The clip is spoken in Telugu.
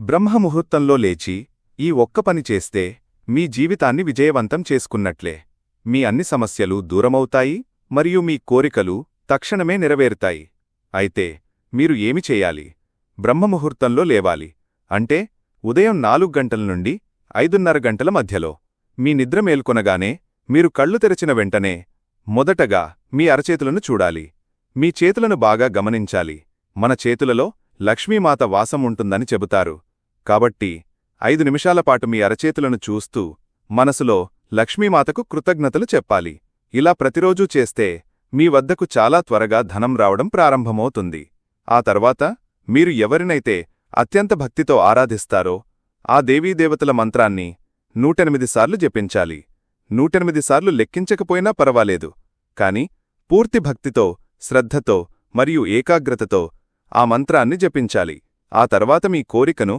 బ్రహ్మముహూర్తంలో లేచి ఈ ఒక్క పని చేస్తే మీ జీవితాన్ని విజయవంతం చేసుకున్నట్లే. మీ అన్ని సమస్యలు దూరమవుతాయి మరియు మీ కోరికలు తక్షణమే నెరవేరుతాయి. అయితే మీరు ఏమి చేయాలి? బ్రహ్మముహూర్తంలో లేవాలి. అంటే ఉదయం నాలుగు గంటల నుండి ఐదున్నర గంటల మధ్యలో. మీ నిద్ర మేల్కొనగానే మీరు కళ్ళు తెరచిన వెంటనే మొదటగా మీ అరచేతులను చూడాలి. మీ చేతులను బాగా గమనించాలి. మన చేతులలో లక్ష్మీమాత వాసం ఉంటుందని చెబుతారు. కాబట్టి ఐదు నిమిషాల పాటు మీ అరచేతులను చూస్తూ మనసులో లక్ష్మీమాతకు కృతజ్ఞతలు చెప్పాలి. ఇలా ప్రతిరోజూ చేస్తే మీ వద్దకు చాలా త్వరగా ధనం రావడం ప్రారంభమవుతుంది. ఆ తర్వాత మీరు ఎవరినైతే అత్యంత భక్తితో ఆరాధిస్తారో ఆ దేవీదేవతల మంత్రాన్ని నూటెనిమిది సార్లు జపించాలి. నూటెనిమిది సార్లు లెక్కించకపోయినా పర్వాలేదు. కాని పూర్తి భక్తితో శ్రద్ధతో మరియు ఏకాగ్రతతో ఆ మంత్రాన్ని జపించాలి. ఆ తర్వాత మీ కోరికను